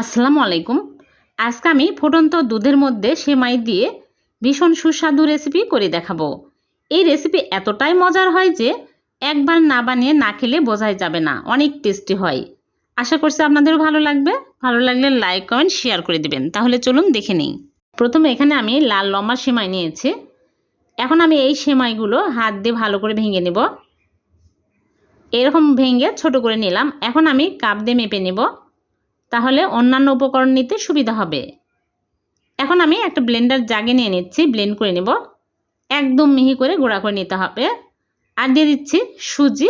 আসসালামু আলাইকুম। আজকে আমি ফুটন্ত দুধের মধ্যে সেমাই দিয়ে ভীষণ সুস্বাদু রেসিপি করে দেখাবো। এই রেসিপি এতটাই মজার হয় যে একবার না বানিয়ে না খেলে বোঝাই যাবে না, অনেক টেস্টি হয়। আশা করছি আপনাদেরও ভালো লাগবে। ভালো লাগলে লাইক কমেন্ট শেয়ার করে দিবেন। তাহলে চলুন দেখে নিই। প্রথমে এখানে আমি লাল লম্বা সেমাই নিয়েছি। এখন আমি এই সেমাইগুলো হাত দিয়ে ভালো করে ভেঙে নেব। এরকম ভেঙে ছোট করে নিলাম। এখন আমি কাপ দিয়ে মেপে নেব। তাহলে অন্যান্য উপকরণ নিতে সুবিধা হবে। এখন আমি একটা ব্লেন্ডার জাগে নিয়ে নিচ্ছি, ব্লেন্ড করে নেব। একদম মিহি করে গুঁড়া করে নিতে হবে। আর দিয়ে দিচ্ছি সুজি,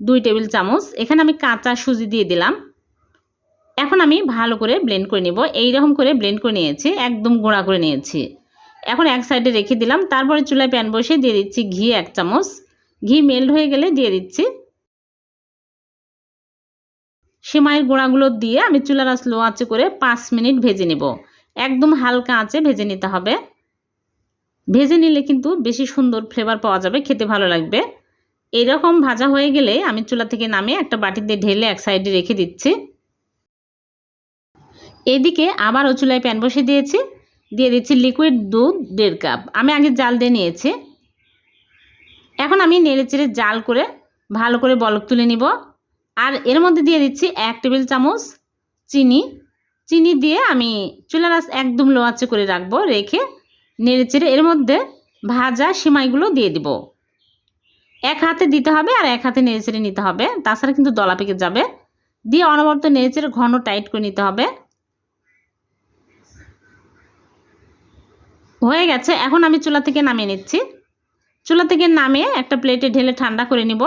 দুই টেবিল চামচ। এখানে আমি কাঁচা সুজি দিয়ে দিলাম। এখন আমি ভালো করে ব্লেন্ড করে নেব। এইরকম করে ব্লেন্ড করে নিয়েছি, একদম গুঁড়া করে নিয়েছি। এখন এক সাইডে রেখে দিলাম। তারপরে চুলায় প্যান বসিয়ে দিয়ে দিচ্ছি ঘি এক চামচ। ঘি মেল্ট হয়ে গেলে দিয়ে দিচ্ছি সেমাইয়ের গোড়াগুলো দিয়ে আমি চুলার স্লো আঁচে করে পাঁচ মিনিট ভেজে নেব। একদম হালকা আঁচে ভেজে নিতে হবে। ভেজে নিলে কিন্তু বেশি সুন্দর ফ্লেভার পাওয়া যাবে, খেতে ভালো লাগবে। এইরকম ভাজা হয়ে গেলে আমি চুলা থেকে নামিয়ে একটা বাটিতে ঢেলে এক সাইডে রেখে দিচ্ছি। এদিকে আবারও চুলায় প্যান বসে দিয়েছি। দিয়ে দিচ্ছি লিকুইড দুধ দেড় কাপ আমি আগে জাল দিয়ে নিয়েছি। এখন আমি নেড়ে চেড়ে জাল করে ভালো করে বলক তুলে নিব। আর এর মধ্যে দিয়ে দিচ্ছি এক টেবিল চামচ চিনি। চিনি দিয়ে আমি চুলার আঁচ একদম লো করে রাখব, রেখে নেড়ে চেড়ে এর মধ্যে ভাজা সিমাইগুলো দিয়ে দিব। এক হাতে দিতে হবে আর এক হাতে নেড়ে চেড়ে নিতে হবে, তাছাড়া কিন্তু দলা পেকে যাবে। দিয়ে অনবরত নেড়ে চেড়ে ঘন টাইট করে নিতে হবে। হয়ে গেছে, এখন আমি চুলা থেকে নামিয়ে নিচ্ছি। চুলা থেকে নামিয়ে একটা প্লেটে ঢেলে ঠান্ডা করে নিব।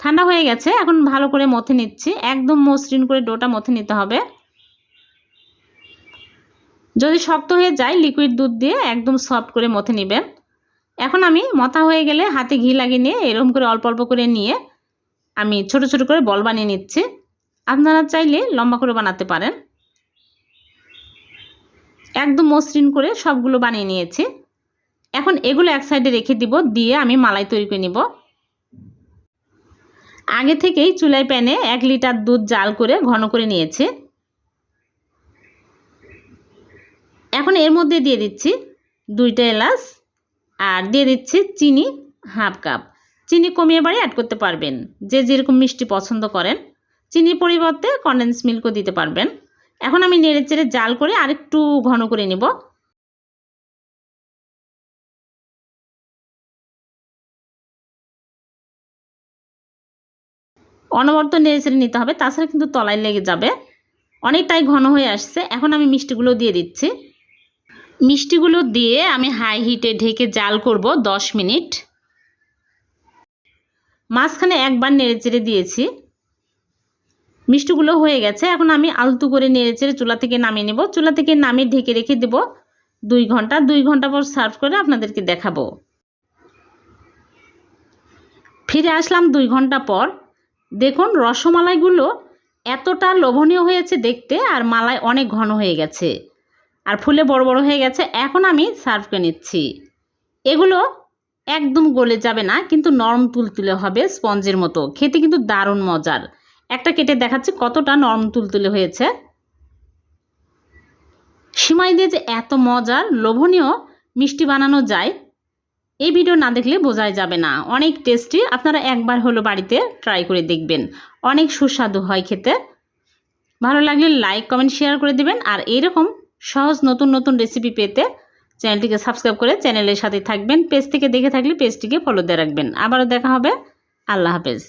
ঠান্ডা হয়ে গেছে, এখন ভালো করে মথে নিচ্ছি। একদম মসৃণ করে ডোটা মথে নিতে হবে। যদি শক্ত হয়ে যায় লিকুইড দুধ দিয়ে একদম সফট করে মথে নেবেন। এখন আমি মথা হয়ে গেলে হাতে ঘি লাগিয়ে নিয়ে এরকম করে অল্প অল্প করে নিয়ে আমি ছোট ছোট করে বল বানিয়ে নিচ্ছি। আপনারা চাইলে লম্বা করে বানাতে পারেন। একদম মসৃণ করে সবগুলো বানিয়ে নিয়েছি। এখন এগুলো এক সাইডে রেখে দিব, দিয়ে আমি মালাই তৈরি করে নিব। আগে থেকেই চুলায় প্যানে এক লিটার দুধ জাল করে ঘন করে নিয়েছে। এখন এর মধ্যে দিয়ে দিচ্ছি দুইটা এলাচ আর দিয়ে দিচ্ছি চিনি হাফ কাপ। চিনি কমিয়ে বাড়ি অ্যাড করতে পারবেন। যে যেরকম মিষ্টি পছন্দ করেন। চিনির পরিবর্তে কন্ডেন্স মিল্কও দিতে পারবেন। এখন আমি নেড়ে চেড়ে জাল করে আরেকটু ঘন করে নেব। অনবর্ত নেড়ে চেড়ে নিতে হবে, তাছাড়া কিন্তু তলায় লেগে যাবে। অনেকটাই ঘন হয়ে আসছে। এখন আমি মিষ্টিগুলো দিয়ে দিচ্ছি। মিষ্টিগুলো দিয়ে আমি হাই হিটে ঢেকে জাল করব দশ মিনিট। মাঝখানে একবার নেড়ে চেড়ে দিয়েছি। মিষ্টিগুলো হয়ে গেছে। এখন আমি আলতু করে নেড়ে চেড়ে চুলা থেকে নামিয়ে নেব। চুলা থেকে নামিয়ে ঢেকে রেখে দেব দুই ঘণ্টা। দুই ঘণ্টা পর সার্ভ করে আপনাদেরকে দেখাবো। ফিরে আসলাম দুই ঘণ্টা পর। দেখুন, রসমালাইগুলো এতটা লোভনীয় হয়েছে দেখতে আর মালাই অনেক ঘন হয়ে গেছে। আর ফুলে বড় বড় হয়ে গেছে, এখন আমি সার্ভ করে নিচ্ছি। এগুলো একদম গলে যাবে না, কিন্তু নরম তুলতুলে হবে স্পঞ্জের মতো। খেতে কিন্তু দারুণ মজার। একটা কেটে দেখাচ্ছি কতটা নরম তুলতুলে হয়েছে। সিমাই দিয়ে যে এত মজার, লোভনীয় মিষ্টি বানানো যায় এই ভিডিও না দেখলে বোঝাই যাবে না। অনেক টেস্টি আপনারা একবার হলো বাড়িতে ট্রাই করে দেখবেন। অনেক সুস্বাদু হয় খেতে। ভালো লাগলে লাইক কমেন্ট শেয়ার করে দেবেন। আর এইরকম সহজ নতুন নতুন রেসিপি পেতে চ্যানেলটিকে সাবস্ক্রাইব করে চ্যানেলের সাথে থাকবেন। পেজ থেকে দেখে থাকলে পেজটিকে ফলো দিয়ে রাখবেন। আবারও দেখা হবে। আল্লাহ হাফেজ।